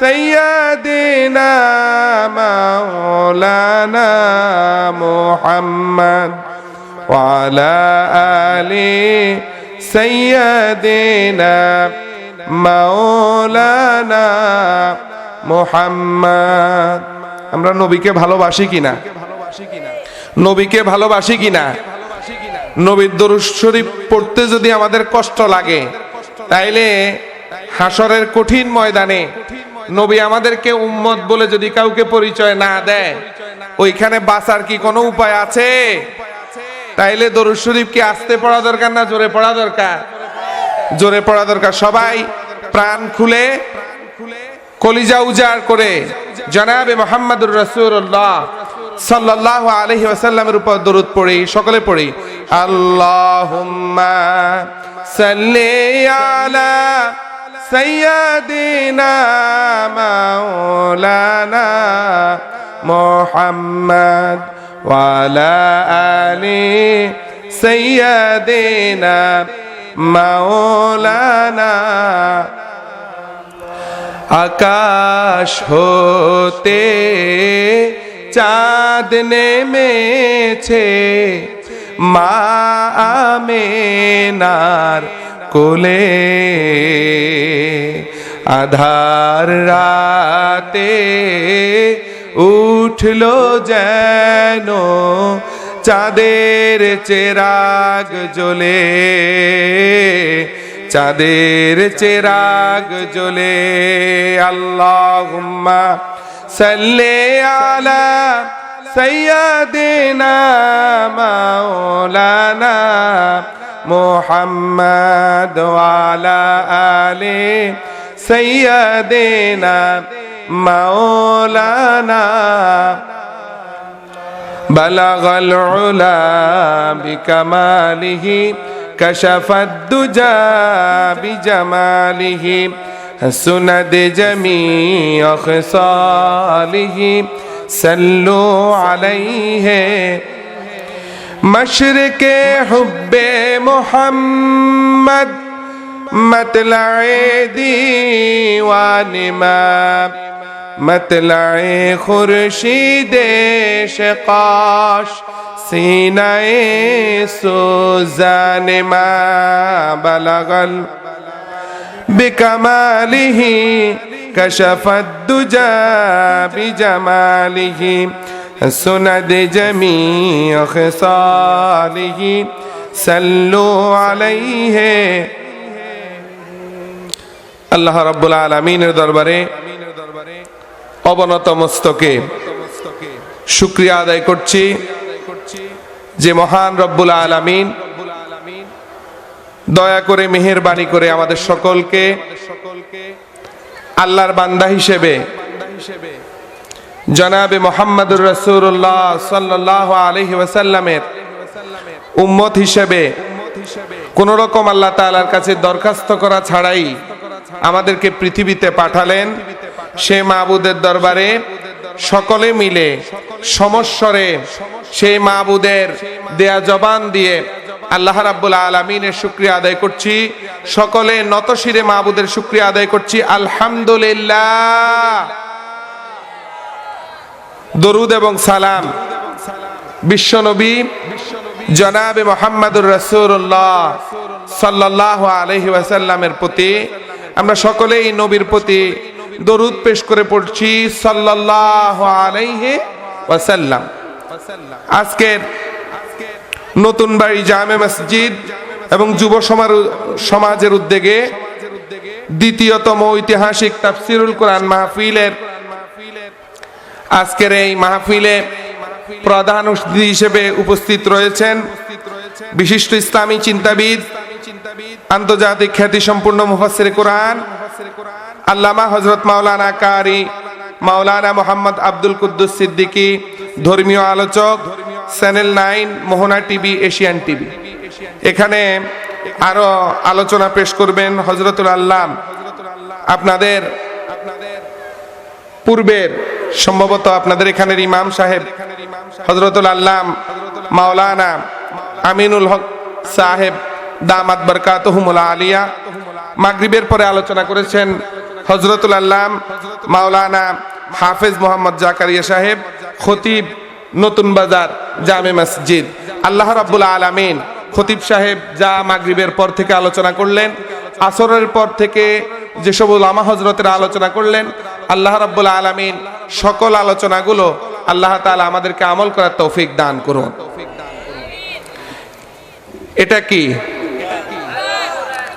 سيدنا مولانا محمد وعلى آل سيدنا مولانا محمد আমরা নবীকে ভালোবাসি কিনা নবীকে ভালোবাসি কিনা নবীর দরুদ শরীফ পড়তে যদি আমাদের কষ্ট লাগে তাইলে হাসরের কঠিন ময়দানে নবী আমাদেরকে উম্মত বলে যদি কাউকে পরিচয় না দেয়, ওইখানে বাঁচার কি কোনো উপায় আছে? তাইলে দরুদ শরীফ কি আসতে পড়া দরকার না জোরে পড়া দরকার? জোরে পড়া দরকার। সবাই প্রাণ খুলে, কলিজা উজাড় করে জনাবে মোহাম্মদুর রসুল্লাহ সাল্লাল্লাহু আলাইহি ওয়াসাল্লামের উপর দরুদ পড়ি, সকলে পড়ি। আল্লাহুম্মা সাল্লি আলা সাইয়্যিদিনা মাওলানা মুহাম্মদ ওয়া আলা সাইয়্যিদিনা মাওলানা আকাশ হতে চাঁদ নেমেছে মা আমেনার কোলে আধার রাতে উঠল যেন চাঁদের চেরাগ জ্বলে, চাঁদের চেরাগ জ্বলে। আল্লাহুম্মা সাল্লি আলা সাইয়্যিদিনা মাওলানা محمد وعلى آل سيدنا مولانا. بلغ العلا بكماله كشف الدجى بجماله سند جميع خصاله. صلوا عليه مشرق حب محمد مطلع ديوان ما مطلع خورشید شقاش سینه سوزان ما بلغل بكماله كشف الدجى بجماله سند جميع خصاله صلوا عليه আল্লাহ রাব্বুল আলামিনের দরবারে অবনত মস্তকে শুক্রিয়া আদায় করছি যে মহান রব্বুল আলামিন দয়া করে মেহেরবানি করে আমাদের সকলকে আল্লাহর বান্দা হিসেবে জনাবে মোহাম্মদুর রসুল্লাহ সাল্লাহ আলহি ওয়াসাল্লামের উম্মত হিসেবে কোন রকম আল্লাহ তাআলার কাছে দরখাস্ত করা ছাড়াই আমাদেরকে পৃথিবীতে পাঠালেন। সে মাহবুদের দরবারে সকলে মিলে সমস্বরে সেই মাহবুদের দেয়া জবান দিয়ে আল্লাহ রাব্বুল আলমিনের শুক্রিয়া আদায় করছি। সকলে নতশিরে মাহবুদের শুক্রিয়া আদায় করছি। আলহামদুলিল্লাহ। দরুদ এবং সালাম। বিশ্বনবী জনাবে মোহাম্মদুর রসুল্লাহ সাল্লাহ আলহি ওয়াসাল্লামের প্রতি আমরা সকলেই নবীর প্রতি দরুদ পেশ করে পড়ছি সাল্লাহ আলাইহি ওয়াসাল্লাম। আজকের নতুন বাড়ি জামে মসজিদ এবং যুব সমাজের উদ্যোগে দ্বিতীয়তম ঐতিহাসিক তাফসিরুল কোরআন মাহফিলের আজকের এই মাহফিলে প্রধান অতিথি হিসেবে উপস্থিত রয়েছেন বিশিষ্ট ইসলামী চিন্তাবিদ, আন্তর্জাতিক খ্যাতি সম্পূর্ণ মুফাসির কোরআন, আল্লামা হজরত মাওলানা কারি মাওলানা মোহাম্মদ আব্দুল কুদ্দুস সিদ্দিকী, ধর্মীয় আলোচক, channel nine, Mohona TV, Asian TV. এখানে আরও আলোচনা পেশ করবেন হজরতুল আল্লাহ আপনাদের পূর্বের সম্ভবত আপনাদের এখানের ইমাম সাহেব হজরতুল আল্লাম, মাওলানা আমিনুল হক সাহেব, দামাত বরকাতহুমুল আলিয়া, মাগরিবের পরে আলোচনা করেছেন হজরতুল আল্লাম, মাওলানা হাফেজ মোহাম্মদ জাকারিয়া সাহেব, খতিব নতুন বাজার জামে মসজিদ। আল্লাহ রাব্বুল আলামিন খতিব সাহেব যা মাগরিবের পর থেকে আলোচনা করলেন, আসরের পর থেকে যেসব লামা হজরতের আলোচনা করলেন, আল্লাহ রাব্বুল আলামিন সকল আলোচনাগুলো আল্লাহ তাআলা আমাদেরকে আমল করার তৌফিক দান করুন। এটা কি?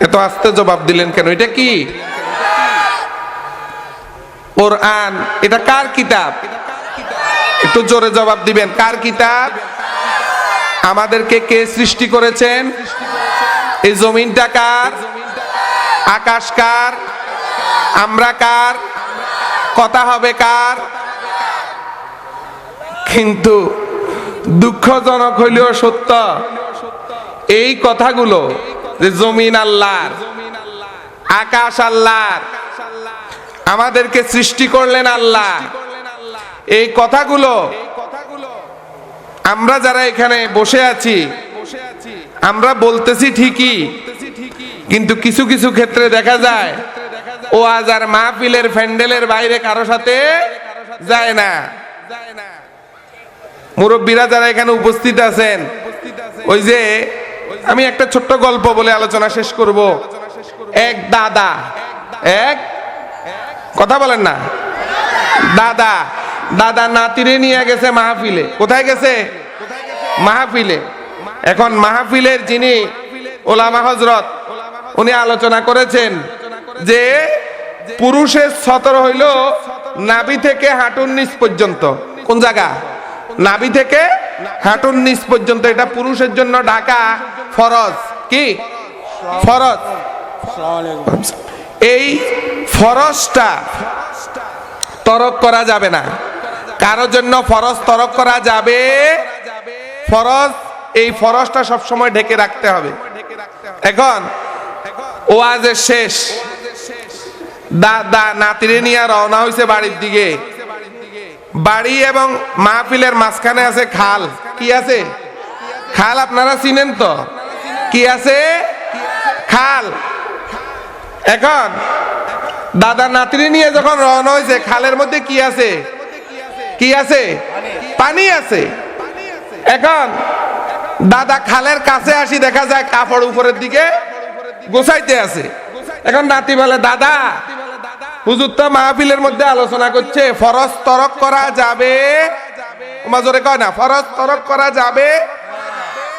এত আস্তে জবাব দিলেন কেন? এটা কি? কোরআন, এটা কার কিতাব? একটু জোরে জবাব দিবেন, কার কিতাব? আমাদেরকে কে সৃষ্টি করেছেন? এই জমিনটা কার? আকাশ কার? আমরা কার? কথা হবে কার? কিন্তু দুঃখজনক হইলেও সত্য, এই কথাগুলো যে জমিন আল্লাহর, আকাশ আল্লাহর, আমাদেরকে সৃষ্টি করলেন আল্লাহ, এই কথাগুলো আমরা যারা এখানে বসে আছি, আমরা বলতেছি ঠিকই, কিন্তু কিছু কিছু ক্ষেত্রে দেখা যায় ও আজ আর মাহফিলের ফ্যান্ডেলের বাইরে কারও সাথে যায় না। মুরব্বীরা যারা এখানে উপস্থিত আছেন, ওই যে আমি একটা ছোট্ট গল্প বলে আলোচনা শেষ করব। এক দাদা, এক? কথা বলেন না। দাদা দাদা নাতিরে নিয়ে গেছে মাহফিলে। কোথায় গেছে? মাহফিলে। এখন মাহফিলের যিনি ওলামা হজরত উনি আলোচনা করেছেন। যে পুরুষের সতর হইল নাভি থেকে হাঁটুর নিচ পর্যন্ত। কোন জায়গা? নাভি থেকে হাঁটুর নিচ পর্যন্ত। এটা পুরুষের জন্য ঢাকা ফরজ। কি? ফরজ। এই ফরজটা তরক করা যাবে না। কারোর জন্য ফরজ তরক করা যাবে। ফরজ, এই ফরজটা সবসময় ঢেকে রাখতে হবে। এখন ওয়াজের শেষ। দাদা, নাতিরে নিয়ে রওনা হয়েছে বাড়ির দিকে। বাড়ি এবং মাহফিলের মাঝখানে আছে খাল। কি আছে? খাল আপনারা চিনেন তো? কি আছে? খাল। এখন, দাদা নাতিনি নিয়ে যখন রওনা হয়েছে খালের মধ্যে কি আছে? কি আছে? পানি আছে। এখন, দাদা, খালের কাছে আসি, দেখা যায় কাপড় উপরের দিকে গোসাইতে আছে। এখন নাতি বলে, দাদা হুজুর তো মাহফিলের মধ্যে আলোচনা করছে, ফরজ তরক করা যাবে। মাজরে কয় না, ফরজ তরক করা যাবে।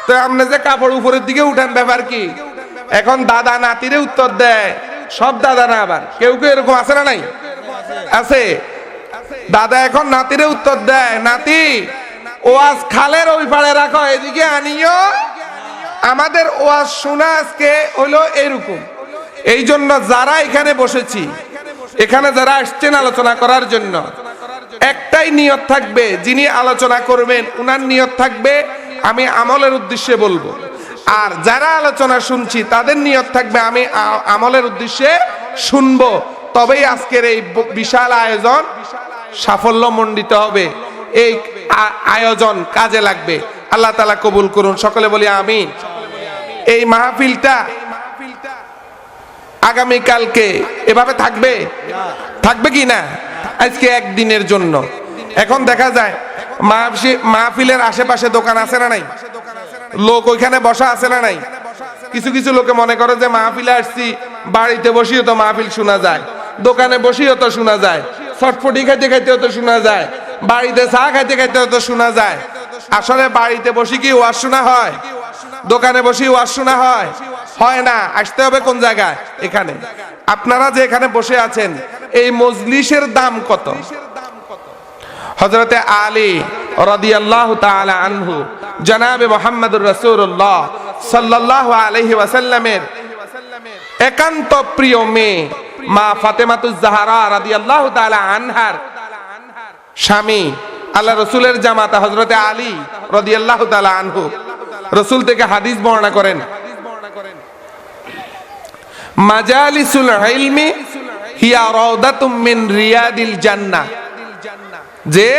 তো আপনি যে কাপড় উপরের দিকে উঠান, ব্যাপার কি? এখন দাদা নাতিরে উত্তর দেয়, সব দাদা না আবার, কেউ কেউ এরকম আছে না নাই? আছে। দাদা এখন নাতিরে উত্তর দেয়, নাতি, ওয়াজ খালের ওই পাড়ে রাখো, এদিকে আনিও। আমাদের ওয়াজ শোনা আজকে হলো এরকম। এই জন্য যারা এখানে বসেছি এখানে যারা আসছেন আলোচনা করার জন্য, একটাই নিয়ত থাকবে, যিনি আলোচনা করবেন, উনার নিয়ত থাকবে, আমি আমলের উদ্দেশ্যে বলব। আর যারা আলোচনা শুনছি, তাদের নিয়ত থাকবে, আমি আমলের উদ্দেশ্যে শুনব। তবেই আজকের এই বিশাল আয়োজন সাফল্য মণ্ডিত হবে। এই আয়োজন কাজে লাগবে। আল্লাহ তালা কবুল করুন। সকলে বলি আমি এই মাহফিলটা আগামীকালকে এভাবে থাকবে? থাকবে কি না? আজকে একদিনের জন্য। এখন দেখা যায় মাহফি- মাহফিলের আশেপাশে দোকান আছে না নাই? লোক ওইখানে বসা আছে না নাই? কিছু কিছু লোকে মনে করে যে মাহফিলে আসছি বাড়িতে বসিও তো মাহফিল শোনা যায় দোকানে বসিও তো শোনা যায় ছটফটি খাইতে খাইতেও তো শোনা যায় বাড়িতে চা খাইতে খাইতেও তো শোনা যায়। আসলে বাড়িতে বসে কি ওয়াজ শোনা হয়? দোকানে বসে ওয়াজ শোনা হয়। হয় না, আসতে হবে কোন জায়গায়? এখানে। আপনারা যে এখানে বসে আছেন, এই মজলিসের দাম কত? হজরতে আলী রাদিয়াল্লাহু তাআলা আনহু, জনাবে মোহাম্মদুর রাসূলুল্লাহ সাল্লাল্লাহু আলাইহি ওয়াসাল্লামের একান্ত প্রিয় মেয়ে মা ফাতেমাতুজ জাহরা রাদিয়াল্লাহু তাআলা আনহার স্বামী, আল্লাহ রসুলের জামাতা হজরতে আলী রাদিয়াল্লাহু তাআলা আনহু। রসুল থেকে হাদিস বর্ণনা করেন। মাজালিসুল হিয়া রাউদাতুম মিন রিয়াদিল জান্নাহ। যে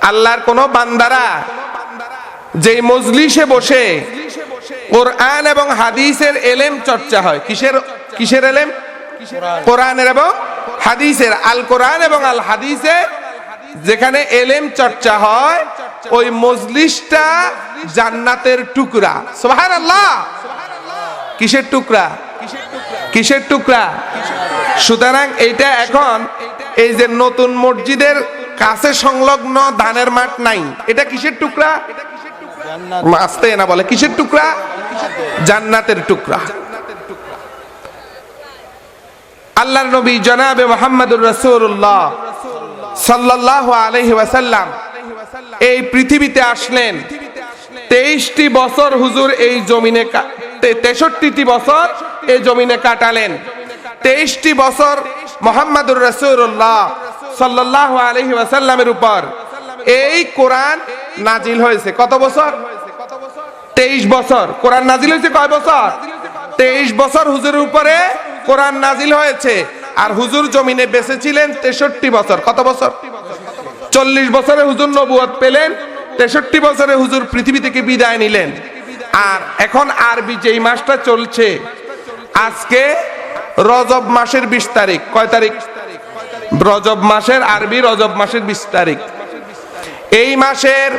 আল্লাহর কোন বান্দারা যে মজলিসে বসে কোরআন এবং হাদিসের এলেম চর্চা হয়। কিসের কিসের এলেম? কোরআনের এবং হাদিসের। আল কোরআন এবং আল হাদিসে যেখানে এলেম চর্চা হয় ওই মজলিসটা জান্নাতের টুকরা। সোহান আল্লাহ কিসের টুকরা? কিসের টুকরা? সুতরাং এইটা এখন এই যে নতুন মসজিদের কাছে সংলগ্ন ধানের মাঠ নাই। এটা কিসের টুকরা? আসতে না বলে। কিসের টুকরা? জান্নাতের টুকরা। আল্লাহর নবী জনাবে মোহাম্মদুর রাসূলুল্লাহ সাল্লাল্লাহু আলাইহি ওয়াসাল্লাম এই পৃথিবীতে আসলেন। তেইশটি বছর হুজুর এই জমিনে তেষট্টিটি বছর এই জমিনে কাটালেন। তেইশটি বছর মোহাম্মদুর রসুল্লাহ সাল্লাহ আলহি ওয়াসাল্লামের উপর। এই কোরআন নাজিল হয়েছে কত বছর? তেইশ বছর। কোরআন নাজিল হয়েছে কয় বছর? তেইশ বছর হুজুরের উপরে কোরআন নাজিল হয়েছে। আর হুজুর জমিনে বেঁচেছিলেন তেষট্টি বছর। কত বছর? চল্লিশ বছরে হুজুর নবুয়ত পেলেন, তেষট্টি বছরে হুজুর পৃথিবী থেকে বিদায় নিলেন। আর এখন আরবি যেই মাসটা চলছে, আজকে রজব মাসের বিশ তারিখ। কয় তারিখ? রজব মাসের আরবি, রজব মাসের বিশ তারিখ। এই মাসের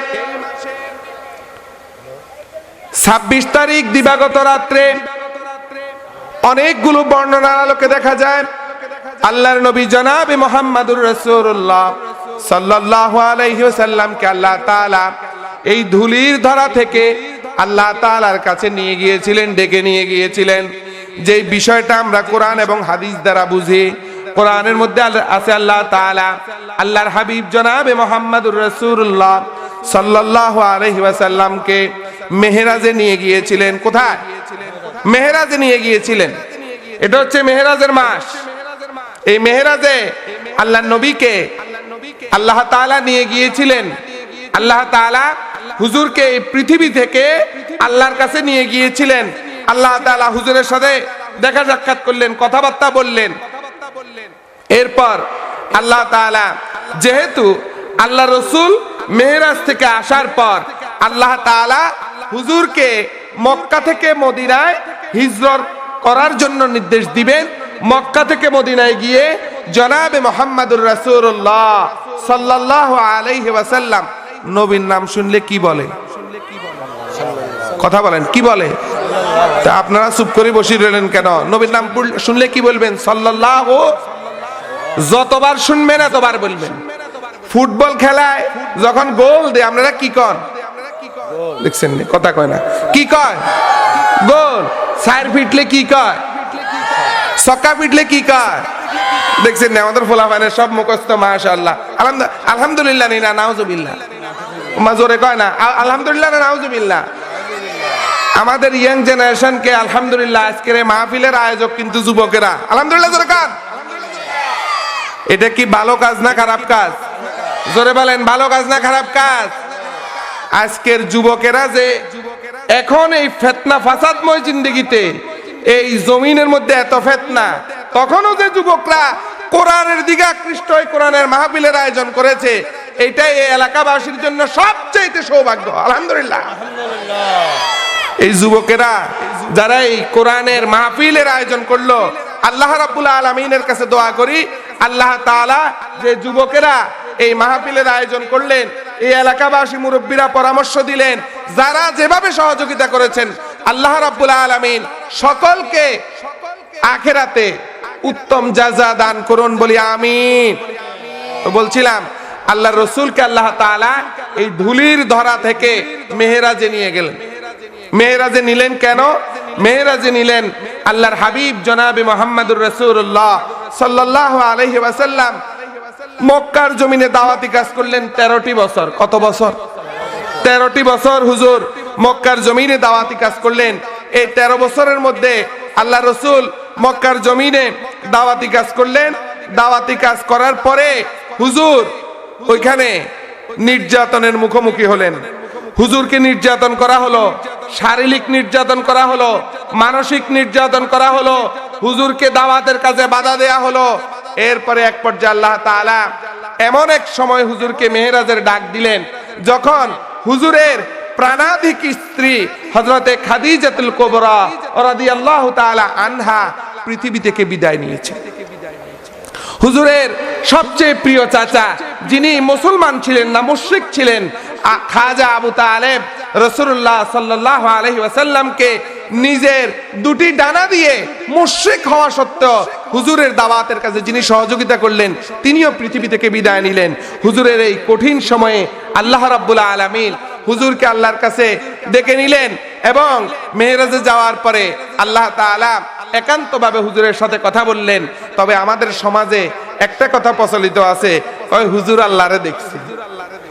ছাব্বিশ তারিখ দিবাগত রাত্রে অনেকগুলো বর্ণনার আলোকে দেখা যায়, আল্লাহর নবী জনাবে মোহাম্মদুর রসুল্লাহ সাল্লাহ আলাইসাল্লামকে আল্লাহ তালা এই ধুলির ধরা থেকে আল্লাহ তালার কাছে নিয়ে গিয়েছিলেন, ডেকে নিয়ে গিয়েছিলেন। যে বিষয়টা আমরা কোরআন এবং হাদিস দ্বারা বুঝি, কোরআনের মধ্যে আছে আল্লাহ তাআলা, আল্লাহর হাবিব জনাবে মোহাম্মদুর রাসূলুল্লাহ সাল্লাল্লাহু আলাইহি ওয়াসাল্লামকে মেহেরাজে নিয়ে গিয়েছিলেন। কোথায়? মেহেরাজে নিয়ে গিয়েছিলেন। এটা হচ্ছে মেহেরাজের মাস। এই মেহেরাজে আল্লাহ নবীকে আল্লাহ তাআলা নিয়ে গিয়েছিলেন। আল্লাহ তাআলা হুজুরকে এই পৃথিবী থেকে আল্লাহর কাছে নিয়ে গিয়েছিলেন। আল্লাহ তাআলা হুজুরের সাথে দেখা সাক্ষাৎ করলেন, কথাবার্তা বললেন। এরপর আল্লাহ তাআলা যেহেতু আল্লাহ রসুল মেহরাজ থেকে আসার পর আল্লাহ তাআলা হুজুরকে মক্কা থেকে মদিনায় হিজরত করার জন্য নির্দেশ দিবেন। মক্কা থেকে মদিনায় গিয়ে জনাবে মোহাম্মদুর রাসূলুল্লাহ। সাল্লাল্লাহু আলাইহি ওয়াসাল্লাম, নবীর নাম শুনলে কি বলে? কথা বলেন, কি বলে? তা আপনারা চুপ করে বসে রইলেন কেন? নবীর নাম শুনলে কি বলবেন? সাল্লাল্লাহ, যতবার শুনবেন এতবার বলবেন। ফুটবল খেলায় যখন গোল দেয়, আপনারা কি কর দেখছেন কথা কয় না। কি কয়? গোল। সাইর ফিটলে কি কয়? সক্কা পিটলে কি কয়? দেখছেন না ফোলা ফাইনের সব মুখস্থ, মাশাআল্লাহ। আলহামদুলিল্লাহ আলহামদুলিল্লাহ নি না, নাউজুবিল্লাহ। মা জোরে কয় না আলহামদুলিল্লাহ না, নাউজুবিল্লাহ? আমাদের ইয়াং জেনারেশনকে আলহামদুলিল্লাহ, আজকের এই মাহফিলের আয়োজক কিন্তু যুবকেরা। আলহামদুলিল্লাহ, জোরে কান। এটা কি ভালো কাজ না খারাপ কাজ? জোরে বলেন, ভালো কাজ না খারাপ কাজ? আজকের যুবকেরা যে এখন এই ফেতনা ফাসাদময় জিন্দগিতে এই জমিনের মধ্যে এত ফেতনা। তখনও যে যুবকরা কোরআনের দিকে আকৃষ্ট হয়ে কোরআনের মাহফিলের আয়োজন করেছে এটাই এই এলাকাবাসীর জন্য সবচাইতে সৌভাগ্য। আলহামদুলিল্লাহ। এই যুবকেরা যারা এই কোরআনের মাহফিলের আয়োজন করল আল্লাহ রাব্বুল আলমিনের কাছে দোয়া করি আল্লাহ তাআলা যে যুবকেরা এই মাহফিলের আয়োজন করলেন এই এলাকাবাসী মুরব্বীরা পরামর্শ দিলেন যারা যেভাবে সহযোগিতা করেছেন আল্লাহ রাব্বুল আলামিন সকলকে আখেরাতে উত্তম জাযা দান করুন বলি আমিন। তো বলছিলাম আল্লাহ রসুলকে আল্লাহ তাআলা এই ধুলির ধরা থেকে মেহেরাজে নিয়ে গেলেন। মেয়েরাজে নিলেন কেন? মেয়েরাজে নিলেন আল্লাহর হাবিব জনাবে মোহাম্মদুর রসুল্লাহ সাল্লাহ আলহি ওয়াসাল্লাম মক্কার জমিনে দাওয়াতি কাজ করলেন তেরোটি বছর। কত বছর? তেরোটি বছর, হুজুর। মক্কার জমিনে দাওয়াতি কাজ করলেন। এই তেরো বছরের মধ্যে আল্লাহ রসুল মক্কার জমিনে দাওয়াতি কাজ করলেন। দাওয়াতি কাজ করার পরে হুজুর ওইখানে নির্যাতনের মুখোমুখি হলেন। হুজুরকে নির্যাতন করা হলো, শারীরিক নির্যাতন করা হলো, মানসিক নির্যাতন করা হলো, হুজুরকে দাওয়াতের কাজে বাধা দেয়া হলো। এরপরে এক পর্যায়ে আল্লাহ তাআলা এমন এক সময় হুজুরকে মেহেরাজের ডাক দিলেন, যখন হুজুরের প্রাণাধিক স্ত্রী হজরতে খাদিজাতুল কোবরা রাদিয়াল্লাহু তাআলা আনহা পৃথিবী থেকে বিদায় নিয়েছে। হুজুরের সবচেয়ে প্রিয় চাচা, যিনি মুসলমান ছিলেন না, মুশরিক ছিলেন খাজা আবু তালেব রসুল্লাহ সাল্লাহ আলহি ওয়াসাল্লামকে নিজের দুটি ডানা দিয়ে মুশরিক হওয়া সত্ত্বেও হুজুরের দাওয়াতের কাছে যিনি সহযোগিতা করলেন, তিনিও পৃথিবী থেকে বিদায় নিলেন। হুজুরের এই কঠিন সময়ে আল্লাহ রাব্বুল আলামিন হুজুরকে আল্লাহর কাছে ডেকে নিলেন এবং মেহরাজে যাওয়ার পরে আল্লাহ তাআলা একান্তভাবে হুজুরের সাথে কথা বললেন। তবে আমাদের সমাজে একটা কথা প্রচলিত আছে, ওই হুজুর আল্লাহরে দেখছে।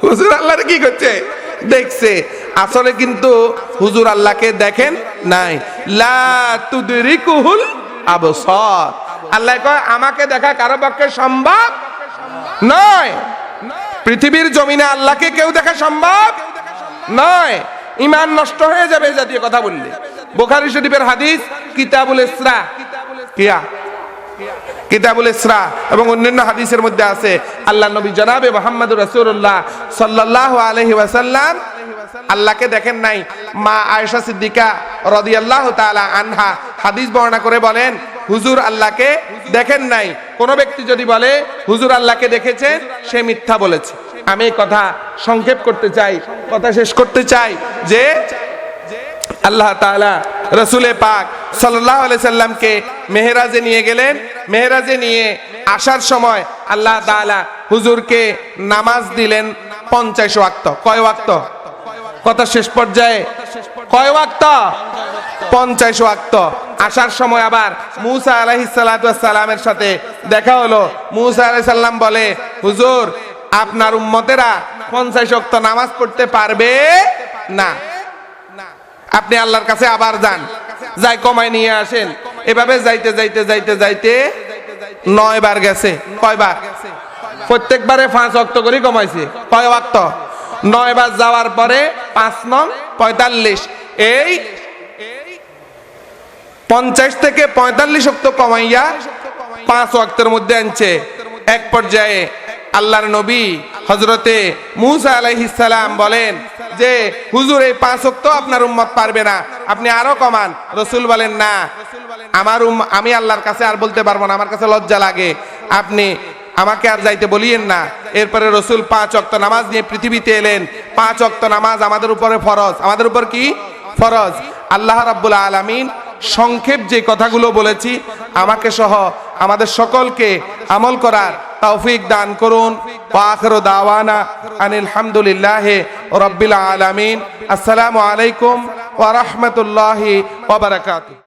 হুজুর আল্লাহরে কি করছে? দেখছে। আসলে কিন্তু হুজুর আল্লাহকে দেখেন নাই। লা আল্লাহ কয়, আমাকে দেখা কারও পক্ষে সম্ভব নয়। পৃথিবীর জমিনে আল্লাহকে কেউ দেখা সম্ভব নয়, ইমান নষ্ট হয়ে যাবে এই জাতীয় কথা বললে। বোখারি শরীফের হাদিস, কিতাবুল ইসরা। কিয়া? কিতাবুল ইসরা। এবং অন্যান্য হাদিসের মধ্যে আছে, আল্লাহ নবী জনাবে মোহাম্মদ রাসূলুল্লাহ সাল্লাল্লাহু আলাইহি ওয়াসাল্লাম, আল্লাহকে দেখেন নাই, মা আয়েশা সিদ্দিকা রাদিয়াল্লাহু তাআলা আনহা। হাদিস বর্ণনা করে বলেন, হুজুর আল্লাহকে দেখেন নাই। কোন ব্যক্তি যদি বলে, হুজুর আল্লাহকে দেখেছে, সে মিথ্যা বলেছে। আমি কথা সংক্ষেপ করতে চাই, কথা শেষ করতে চাই যে আল্লাহ তাআলা রসুলে পাক সাল্লাহ সাল্লামকে মেহেরাজে নিয়ে গেলেন। মেহেরাজে নিয়ে আসার সময় আল্লাহ তাআলা হুজুরকে নামাজ দিলেন পঞ্চাশ ওয়াক্ত। কয় ওয়াক্ত? কথা শেষ পর্যায়ে। কয় ওয়াক্ত? পঞ্চাশ ওয়াক্ত। আসার সময় আবার মুসা আলাইহিস সালামের সাথে দেখা হলো। মুসা আলাইহিস সালাম বলে, হুজুর আপনার উম্মতেরা পঞ্চাশ অক্ত নামাজ পড়তে পারবে না। আপনি আল্লাহর কাছে আবার যান। যাই কমায় নিয়ে আসেন। এভাবে যাইতে যাইতে যাইতে যাইতে নয় বার গেছে। কয়বার? প্রত্যেকবারে পাঁচ অক্ত করে কমাইছে। কয় অক্ত নয় বার যাওয়ার পরে পাঁচ নং পঁয়তাল্লিশ। এই পঞ্চাশ থেকে পঁয়তাল্লিশ অক্ত কমাইয়া পাঁচ অক্তের মধ্যে আনছে। এক পর্যায়ে আল্লাহর নবী হজরতে মুসা আলাইহিসালাম বলেন যে, হুজুর, এই পাঁচ অক্ত আপনার উম্মত পারবে না। আপনি আরও কমান। রসুল বলেন, না, আমার আমি আল্লাহর কাছে আর বলতে পারব না। আমার কাছে লজ্জা লাগে। আপনি আমাকে আর যাইতে বলিয়েন না। এরপরে রসুল পাঁচ অক্ত নামাজ নিয়ে পৃথিবীতে এলেন। পাঁচ অক্ত নামাজ আমাদের উপরে ফরজ। আমাদের উপর কি? ফরজ। আল্লাহ রাব্বুল আলামিন সংক্ষেপ যে কথাগুলো বলেছি, আমাকে সহ আমাদের সকলকে আমল করার তৌফিক দান করুন। ওয়াখির দাওয়ানা আনিল হামদুলিল্লাহ আলমিন। আসসালামু আলাইকুম ওরহমতুল্লাহ বারাকাতুহু।